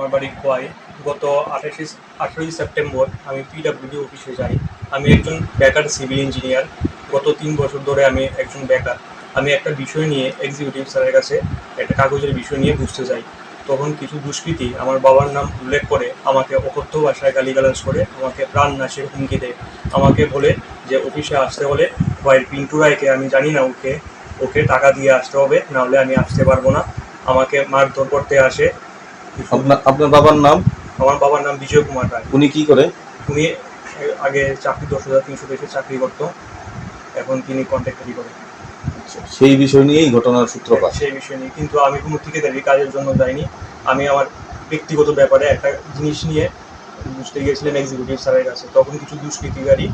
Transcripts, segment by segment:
আমার বাড়ি খোয়াই। গত আঠাশে আঠারোই সেপ্টেম্বর আমি পিডাব্লিউডি অফিসে যাই। আমি একজন বেকার সিভিল ইঞ্জিনিয়ার গত তিন বছর ধরে আমি একজন বেকার আমি একটা বিষয় নিয়ে এক্সিকিউটিভ স্যারের কাছে একটা কাগজের বিষয় নিয়ে বুঝতে যাই তখন কিছু দুষ্কৃতী আমার বাবার নাম উল্লেখ করে আমাকে অকথ্য ভাষায় গালিগালাজ করে আমাকে প্রাণ নাশের হুমকি দেয়। আমাকে বলে যে অফিসে আসতে হলে হোয়াইট পিন্টু রায়কে আমি জানি না ওকে ওকে টাকা দিয়ে আসতে হবে, নাহলে আমি আসতে পারব না। আমাকে মারধর করতে আসে। আপনার আপনার বাবার নাম? আমার বাবার নাম বিজয় কুমার রায়। উনি কি করে? উনি আগে চাকরি দশ হাজার তিনশো দেশে চাকরি করতো। এখন তিনি কন্ট্রাক্টারি করে সেই বিষয় নিয়েই ঘটনার সূত্রপাত। সেই বিষয় নিয়ে। কিন্তু আমি কোনো ঠিকাদারি কাজের জন্য যাইনি আমি আমার ব্যক্তিগত ব্যাপারে একটা জিনিস নিয়ে বুঝতে গিয়েছিলাম এক্সিকিউটিভ স্যারের কাছে। তখন কিছু দুষ্কৃতিকারী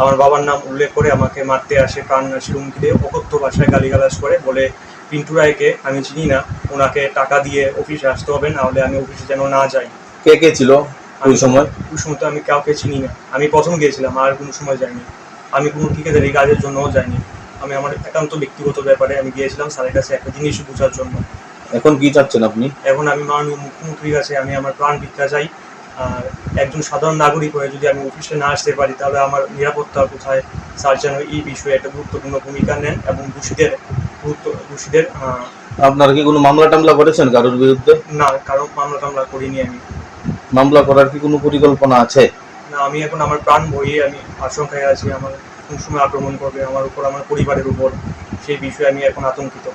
আমার বাবার নাম উল্লেখ করে আমাকে মারতে আসে প্রাণ নাশি হুমকি দিয়ে। অকথ্য ভাষায় গালিগালাজ করে বলে পিন্টু রায়কে আমি চিনি না ওনাকে টাকা দিয়ে অফিসে আসতে হবে নাহলে আমি অফিসে যেন না যাই। কে কে ছিল ওই সময়? ওই সময় তো আমি কাউকে চিনি না। আমি প্রথম গিয়েছিলাম আর কোনো সময় যাইনি। আমি কোনো ঠিকাদারি কাজের জন্যও যাইনি। আমি আমার একান্ত ব্যক্তিগত ব্যাপারে আমি গিয়েছিলাম স্যারের কাছে একটা জিনিস বোঝার জন্য। এখন কি চাচ্ছেন আপনি? এখন আমি মাননীয় মুখ্যমন্ত্রীর কাছে আমি আমার প্রাণ ভিক্ষা চাই। আর একজন সাধারণ নাগরিক হয়ে যদি আমি অফিসে না আসতে পারি তাহলে আমার নিরাপত্তা কোথায়? স্যার যেন এই বিষয়ে একটা গুরুত্বপূর্ণ ভূমিকা নেন এবং দোষীদের গুরুত্ব দোষীদের আপনারা কি কোনো মামলা টামলা করেছেন কারোর বিরুদ্ধে? না কারও মামলা টামলা করিনি আমি। মামলা করার কি কোনো পরিকল্পনা আছে? না আমি এখন আমার প্রাণ বইয়ে আমি আশঙ্কায় আছি আমার কোন সময় আক্রমণ করবে আমার উপর আমার পরিবারের উপর সেই বিষয়ে আমি এখন আতঙ্কিত।